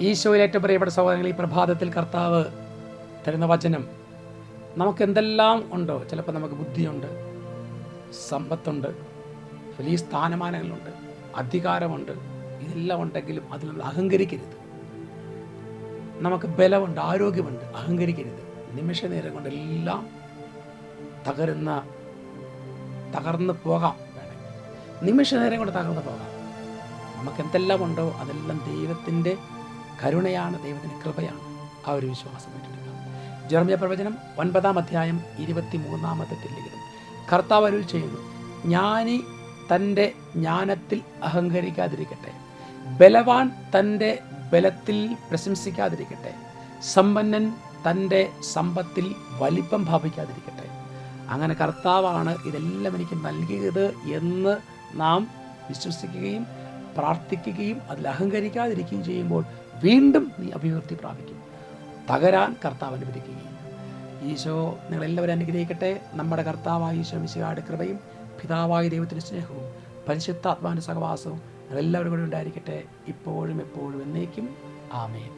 ഈശോയിൽ ഏറ്റവും പ്രിയപ്പെട്ട സഹോദരങ്ങൾ ഈ പ്രഭാതത്തിൽ കർത്താവ് തരുന്ന വചനം നമുക്ക് എന്തെല്ലാം ഉണ്ടോ? ചിലപ്പോൾ നമുക്ക് ബുദ്ധിയുണ്ട് സമ്പത്തുണ്ട് വലിയ സ്ഥാനമാനങ്ങളുണ്ട് അധികാരമുണ്ട് ഇതെല്ലാം ഉണ്ടെങ്കിലും അതിൽ നമ്മൾ അഹങ്കരിക്കരുത്. നമുക്ക് ബലമുണ്ട് ആരോഗ്യമുണ്ട് അഹങ്കരിക്കരുത്. നിമിഷ നേരം കൊണ്ട് എല്ലാം തകരുന്ന തകർന്നു പോകാം. നിമിഷ നേരം കൊണ്ട് തകർന്നു പോകാം. നമുക്ക് എന്തെല്ലാം ഉണ്ടോ? അതെല്ലാം ദൈവത്തിന്റെ കരുണയാണ് ദൈവത്തിന്റെ കൃപയാണ്. ആ ഒരു വിശ്വാസം ഏറ്റെടുക്കുക ജർമ്മിയ പ്രവചനം ഒൻപതാം അധ്യായം ഇരുപത്തി മൂന്നാമത്തെ തില്ലികളും കർത്താവ് അരുൾ ചെയ്യുന്നു ജ്ഞാനി തന്റെ ജ്ഞാനത്തിൽ അഹങ്കരിക്കാതിരിക്കട്ടെ. ബലവാൻ തന്റെ ബലത്തിൽ പ്രശംസിക്കാതിരിക്കട്ടെ. സമ്പന്നൻ തന്റെ സമ്പത്തിൽ വലിപ്പം ഭാവിക്കാതിരിക്കട്ടെ. അങ്ങനെ കർത്താവാണ് ഇതെല്ലാം എനിക്ക് നൽകിയത് എന്ന് നാം വിശ്വസിക്കുകയും പ്രാർത്ഥിക്കുകയും അതിൽ അഹങ്കരിക്കാതിരിക്കുകയും ചെയ്യുമ്പോൾ വീണ്ടും നീ അഭിവൃദ്ധി പ്രാപിക്കും. തകരാൻ കർത്താവ് അനുവദിക്കുകയും ഈശോ നിങ്ങളെല്ലാവരും അനുഗ്രഹിക്കട്ടെ. നമ്മുടെ കർത്താവായ ഈശോ മിശിഹായുടെ കൃപയും പിതാവായ ദൈവത്തിന്റെ സ്നേഹവും പരിശുദ്ധാത്മാവിന്റെ സഹവാസവും നിങ്ങളെല്ലാവരും കൂടെ ഉണ്ടായിരിക്കട്ടെ. ഇപ്പോഴും എപ്പോഴും എന്നേക്കും. ആമേൻ.